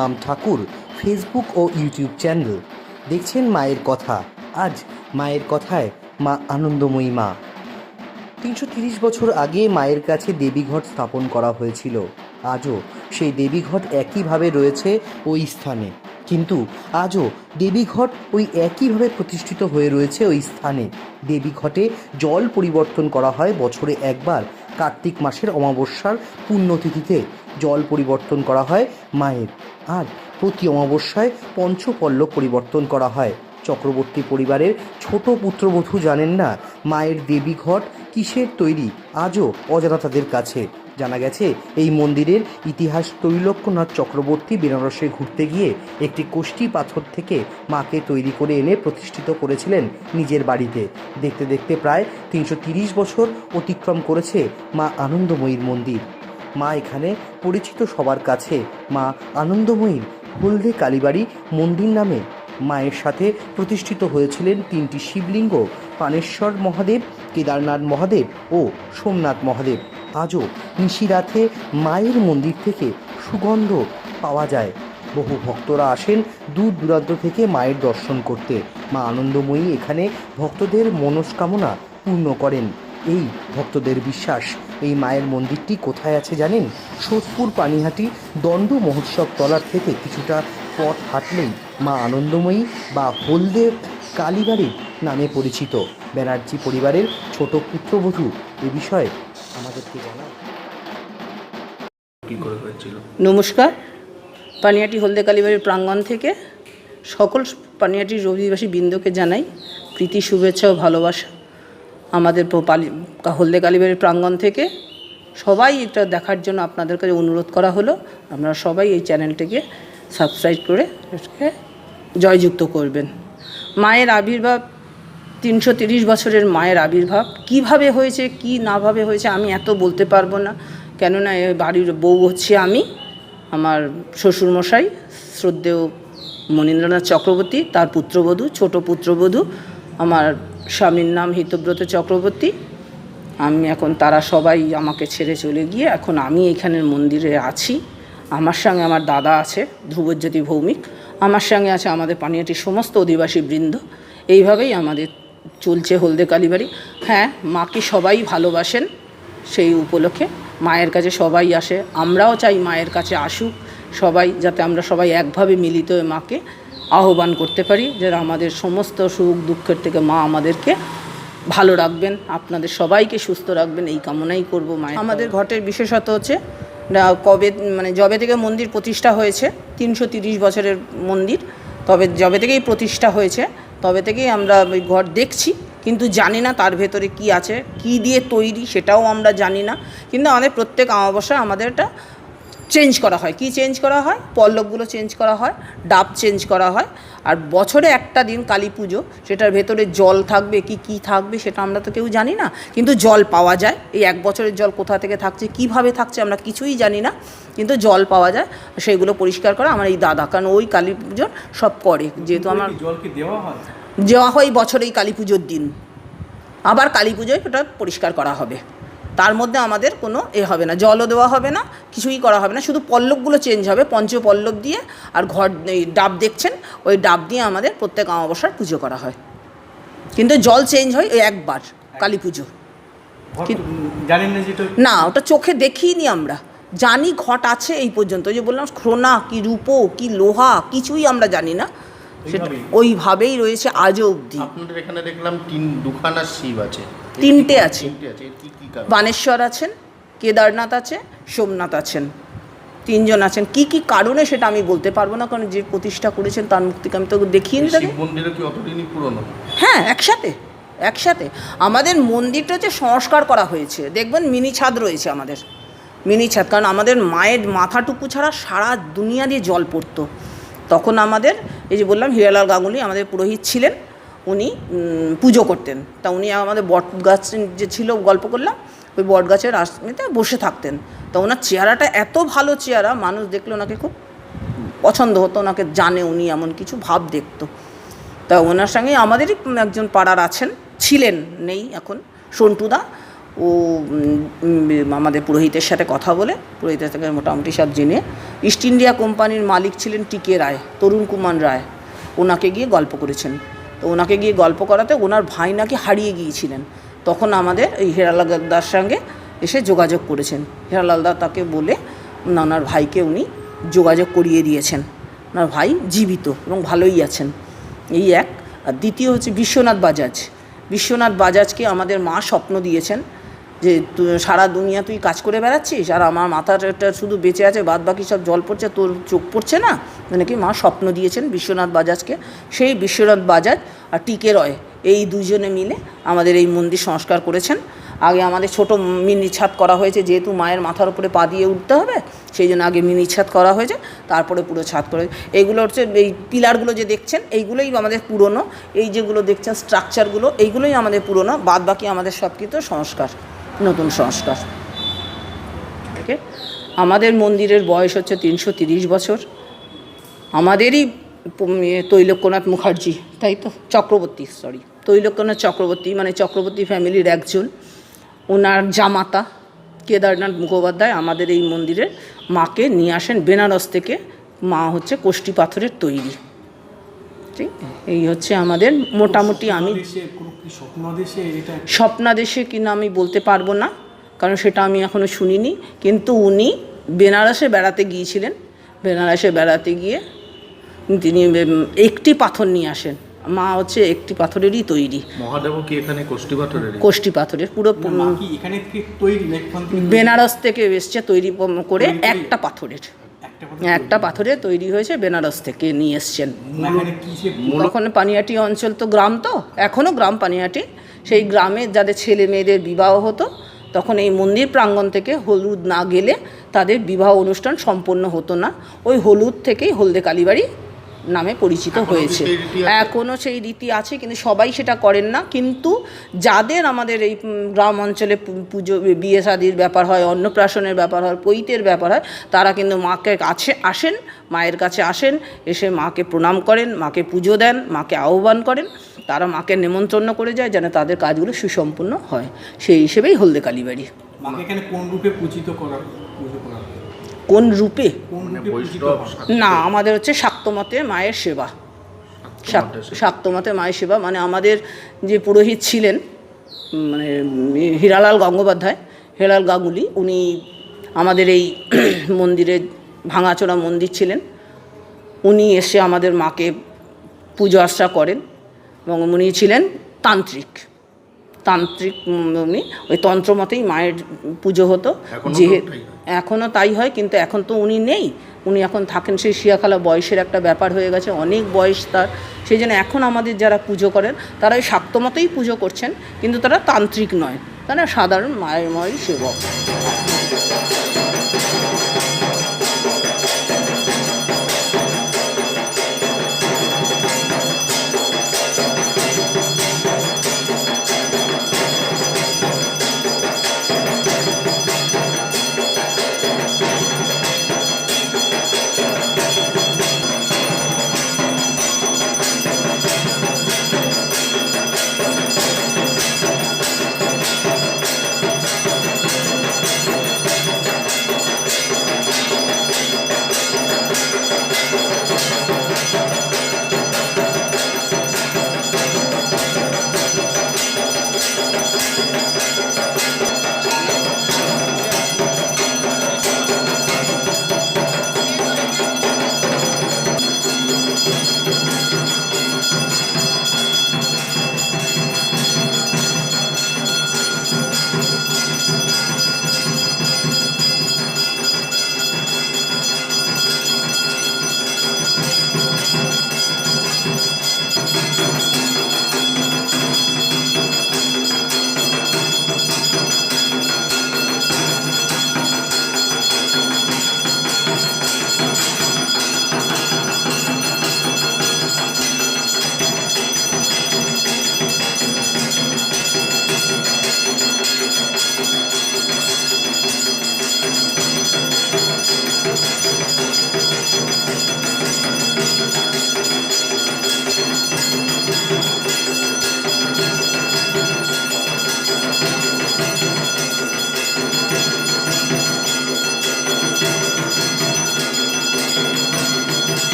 প্রণাম ঠাকুর ফেসবুক ও ইউটিউব চ্যানেল দেখছেন মায়ের কথা। আজ মায়ের কথায় মা আনন্দময়ী মা। তিনশো তিরিশ বছর আগে মায়ের কাছে দেবীঘট স্থাপন করা হয়েছিল। আজও সেই দেবীঘট একইভাবে রয়েছে ওই স্থানে। কিন্তু আজও দেবীঘট ওই একইভাবে প্রতিষ্ঠিত হয়ে রয়েছে ওই স্থানে। দেবীঘটে জল পরিবর্তন করা হয় বছরে একবার কার্তিক মাসের অমাবস্যার পুণ্যতিথিতে। জল পরিবর্তন করা হয় মায়ের। আর প্রতি অমাবস্যায় পঞ্চপল্লব পরিবর্তন করা হয়। চক্রবর্তী পরিবারের ছোট পুত্রবধূ জানেন না মায়ের দেবীঘট কিসের তৈরি, আজও অজানা তাদের কাছে। জানা গেছে, এই মন্দিরের ইতিহাস তৈলক্যনাথ চক্রবর্তী বেনারসে ঘুরতে গিয়ে একটি কোষ্ঠী পাথর থেকে মাকে তৈরি করে এনে প্রতিষ্ঠিত করেছিলেন নিজের বাড়িতে। দেখতে দেখতে প্রায় তিনশো বছর অতিক্রম করেছে মা আনন্দময়ীর মন্দির। মা এখানে পরিচিত সবার কাছে। মা আনন্দময়ীর হলদে কালীবাড়ি মন্দির নামে মায়ের সাথে প্রতিষ্ঠিত হয়েছিলেন তিনটি শিবলিঙ্গ, পানেশ্বর মহাদেব, কেদারনাথ মহাদেব ও সোমনাথ মহাদেব। আজও নিশিরাতে মায়ের মন্দির থেকে সুগন্ধ পাওয়া যায়। বহু ভক্তরা আসেন দূর দূরান্ত থেকে মায়ের দর্শন করতে। মা আনন্দময়ী এখানে ভক্তদের মনস্কামনা পূর্ণ করেন। এই ভক্তদের বিশ্বাস এই মায়ের মন্দিরটি কোথায় আছে জানেন? সোদপুর পানিহাটি দণ্ড মহোৎসব তলার থেকে কিছুটা পথ হাঁটলেই মা আনন্দময়ী বা হলদে কালীবাড়ির নামে পরিচিত। ব্যানার্জি পরিবারের ছোট পুত্রবধূ এ বিষয়ে আমাদেরকে জানান। কি করে হয়েছিল? নমস্কার। পানিয়াটি হলদে কালীবাড়ির প্রাঙ্গণ থেকে সকল পানিয়াটির রবিবাসী বৃন্দকে জানাই প্রীতি শুভেচ্ছা ও ভালোবাসা। আমাদের হলদে কালীবাড়ির প্রাঙ্গণ থেকে সবাই এটা দেখার জন্য আপনাদের কাছে অনুরোধ করা হলো। আপনারা সবাই এই চ্যানেলটিকে সাবস্ক্রাইব করে এটাকে জয়যুক্ত করবেন। মায়ের আবির্ভাব, তিনশো তিরিশ বছরের মায়ের আবির্ভাব, কীভাবে হয়েছে, কি নাভাবে হয়েছে, আমি এত বলতে পারব না। কেননা এ বাড়ির বউ হচ্ছে আমি, আমার শ্বশুরমশাই, শ্রদ্ধেয় মনীন্দ্রনাথ চক্রবর্তী, তার পুত্রবধূ, ছোট পুত্রবধূ, আমার স্বামীর নাম হিতব্রত চক্রবর্তী। আমি এখন, তারা সবাই আমাকে ছেড়ে চলে গিয়ে এখন আমি এখানের মন্দিরে আছি। আমার সঙ্গে আমার দাদা আছে, ধ্রুবজ্যোতি ভৌমিক। আমার সঙ্গে আছে আমাদের পানিয়াটির সমস্ত অধিবাসী বৃন্দ। এইভাবেই আমাদের চলছে হলদে কালীবাড়ি। হ্যাঁ মাকে সবাই ভালোবাসেন? সেই উপলক্ষে মায়ের কাছে সবাই আসে। আমরাও চাই মায়ের কাছে আসুক। সবাই, যাতে আমরা সবাই একভাবে মিলিত হয়ে মাকে আহ্বান করতে পারি যেন আমাদের সমস্ত সুখ দুঃখের থেকে মা আমাদেরকে ভালো রাখবেন আপনাদের সবাইকে সুস্থ রাখবেন এই কামনাই করব মায়ের আমাদের ঘটের বিশেষত হচ্ছে কবে মানে যবে থেকে মন্দির প্রতিষ্ঠা হয়েছে তিনশো তিরিশ বছরের মন্দির তবে যবে থেকেই প্রতিষ্ঠা হয়েছে তবে থেকেই আমরা ওই ঘর দেখছি কিন্তু জানি না তার ভেতরে কি আছে কি দিয়ে তৈরি সেটাও আমরা জানি না কিন্তু আমাদের প্রত্যেক অমাবস্যায় আমাদের এটা চেঞ্জ করা হয়। কি চেঞ্জ করা হয়? পল্লবগুলো চেঞ্জ করা হয় ডাব চেঞ্জ করা হয়। আর বছরে একটা দিন কালী পুজো সেটার ভেতরে জল থাকবে কি কি থাকবে সেটা আমরা তো কেউ জানি না। কিন্তু জল পাওয়া যায়। এই এক বছরের জল কোথা থেকে থাকছে কীভাবে থাকছে আমরা কিছুই জানি না। কিন্তু জল পাওয়া যায় সেইগুলো পরিষ্কার করা। আমার এই দাদা কারণ ওই কালী পুজোর সব করে। যেহেতু আমার জল কি দেওয়া হয়? দেওয়া হয় বছরে এই কালী পুজোর দিন। আবার কালী পুজোয় ওটা পরিষ্কার করা হবে। তার মধ্যে আমাদের কোনো এ হবে না জলও দেওয়া হবে না কিছুই করা হবে না শুধু পল্লবগুলো চেঞ্জ হবে পঞ্চ পল্লব দিয়ে আর ঘর এই ডাব দেখছেন ওই ডাব দিয়ে আমাদের প্রত্যেক অমাবস্যার পুজো করা হয়। কিন্তু জল চেঞ্জ হয় ওই একবার কালী পুজো না ওটা চোখে দেখিনি আমরা। জানি ঘট আছে এই পর্যন্ত ওই যে বললাম সোনা কি রূপো কি লোহা কিছুই আমরা জানি না। সেটা ওইভাবেই? রয়েছে আজও অবধি। আপনাদের এখানে দেখলাম তিন দুখানা শিব আছে। তিনটে আছে। বানেশ্বর আছেন কেদারনাথ আছে সোমনাথ আছেন। তিনজন আছেন। কি কি কারণে সেটা আমি বলতে পারব না কারণ যে প্রতিষ্ঠা করেছেন তার মুক্তিকে আমি তো দেখিয়ে নিতে হ্যাঁ একসাথে একসাথে। আমাদের মন্দিরটা হচ্ছে সংস্কার করা হয়েছে দেখবেন মিনি ছাদ রয়েছে আমাদের। মিনি ছাদ কারণ আমাদের মায়ের মাথাটুকু ছাড়া সারা দুনিয়া দিয়ে জল পড়তো। তখন আমাদের এই যে বললাম হিরালাল গাঙ্গুলি আমাদের পুরোহিত ছিলেন। উনি পুজো করতেন। তা উনি আমাদের বট গাছ যে ছিল, গল্প করলাম, ওই বট গাছের আশ্রমিতে বসে থাকতেন। তা ওনার চেহারাটা এত ভালো চেহারা, মানুষ দেখলে ওনাকে খুব পছন্দ হতো, ওনাকে জানে উনি এমন কিছু ভাব দেখতো। তা ওনার সঙ্গে আমাদেরই একজন পাড়ার আছেন, ছিলেন, নেই এখন, সন্টুদা। ও আমাদের পুরোহিতের সাথে কথা বলে, পুরোহিতের থেকে মোটামুটি সব জেনে ইস্ট ইন্ডিয়া কোম্পানির মালিক ছিলেন টিকে রায়, তরুণ কুমার রায়। ওনাকে গিয়ে গল্প করেছেন। তো ওনাকে গিয়ে গল্প করাতে ওনার ভাই নাকি হারিয়ে গিয়েছিলেন। তখন আমাদের এই হেরালালদার সঙ্গে এসে যোগাযোগ করেছেন। হেরালাল দা তাকে বলে ওনার ভাইকে উনি যোগাযোগ করিয়ে দিয়েছেন। ওনার ভাই জীবিত এবং ভালোই আছেন। এই এক। আর দ্বিতীয় হচ্ছে বিশ্বনাথ বাজাজ। বিশ্বনাথ বাজাজকে আমাদের মা স্বপ্ন দিয়েছেন যে সারা দুনিয়া তুই কাজ করে বেড়াচ্ছিস, আর আমার মাথাটা শুধু বেঁচে আছে বাদ বাকি সব জল পড়ছে, তোর চোখ পড়ছে না? মানে কি মা স্বপ্ন দিয়েছেন বিশ্বনাথ বাজাজকে? সেই বিশ্বনাথ বাজাজ আর টিকে রয়, এই দুজনে মিলে আমাদের এই মন্দির সংস্কার করেছেন। আগে আমাদের ছোট মিনি ছাদ করা হয়েছে, যেহেতু মায়ের মাথার উপরে পা দিয়ে উঠতে হবে, সেই জন্য আগে মিনি ছাদ করা হয়েছে, তারপরে পুরো ছাদ করে এইগুলো হচ্ছে, এই পিলারগুলো যে দেখছেন, এইগুলোই আমাদের পুরনো, এই যেগুলো দেখছেন স্ট্রাকচারগুলো এইগুলোই আমাদের পুরনো বাদ বাকি আমাদের সব কিন্তু সংস্কার। নতুন সংস্কার। ওকে? আমাদের মন্দিরের বয়স হচ্ছে তিনশো তিরিশ বছর। আমাদেরই তৈলক্যনাথ মুখার্জি, তাই তো? চক্রবর্তী সরি তৈলক্যনাথ চক্রবর্তী মানে চক্রবর্তী ফ্যামিলির একজন। ওনার জামাতা কেদারনাথ মুখোপাধ্যায় আমাদের এই মন্দিরের মাকে নিয়ে আসেন বেনারস থেকে। মা হচ্ছে কোষ্টি পাথরের তৈরি। ঠিক? এই হচ্ছে আমাদের মোটামুটি আমি স্বপ্নাদেশে কিনা আমি বলতে পারব না কারণ সেটা আমি এখনও শুনিনি। কিন্তু উনি বেনারসে বেড়াতে গিয়েছিলেন। বেনারসে বেড়াতে গিয়ে তিনি একটি পাথর নিয়ে আসেন। মা হচ্ছে একটি পাথরেরই তৈরি। মহাদেব কি এখানে কোষ্ঠী পাথরের কোষ্টি পাথরের পুরো না, মা কি এখানে থেকে তৈরি না এখান থেকে বেনারস থেকে এসছে তৈরি করে একটা পাথরের। একটা পাথরে তৈরি হয়েছে বেনারস থেকে নিয়ে এসছেন। না, এখানে কিসে তখন পানিয়াটি অঞ্চল তো গ্রাম তো এখনও গ্রাম পানিয়াটি। সেই গ্রামে যাদের ছেলে মেয়েদের বিবাহ হতো তখন এই মন্দির প্রাঙ্গণ থেকে হলুদ না গেলে তাদের বিবাহ অনুষ্ঠান সম্পন্ন হতো না। ওই হলুদ থেকেই হলদে কালীবাড়ি নামে পরিচিত হয়েছে? এখনও সেই রীতি আছে কিন্তু সবাই সেটা করেন না কিন্তু যাদের আমাদের এই গ্রাম অঞ্চলে পুজো বিয়ে শাদির ব্যাপার হয় অন্নপ্রাশনের ব্যাপার হয় পৈতের ব্যাপার হয় তারা কিন্তু মাকে কাছে আসেন মায়ের কাছে আসেন এসে মাকে প্রণাম করেন মাকে পুজো দেন মাকে আহ্বান করেন তারা মাকে নেমন্তন্ন করে যায় যেন তাদের কাজগুলো সুসম্পন্ন হয় সেই হিসেবেই হলদে কালীবাড়ি মাকে এখানে কোন রূপে পূজিত করা হয়? কোন রূপে? না আমাদের হচ্ছে শাক্তমতে মায়ের সেবা। শাক্তমতে মায়ের সেবা মানে আমাদের যে পুরোহিত ছিলেন মানে হীরালাল গঙ্গোপাধ্যায় হেরাল গাঙ্গুলি উনি আমাদের এই মন্দিরে ভাঙাচোরা মন্দির ছিলেন। উনি এসে আমাদের মাকে পুজো আর্চা করেন এবং উনি ছিলেন তান্ত্রিক। তান্ত্রিক উনি ওই তন্ত্র মতেই মায়ের পুজো হতো। যেহেতু যে এখনও তাই হয়। কিন্তু এখন তো উনি নেই। উনি এখন থাকেন সেই শিয়াখালা বয়সের একটা ব্যাপার হয়ে গেছে অনেক বয়স তার। সেই জন্য এখন আমাদের যারা পুজো করেন তারা ওই শাক্তমতেই পুজো করছেন কিন্তু তারা তান্ত্রিক নয়। তারা সাধারণ মায়ের মায়ের সেবক।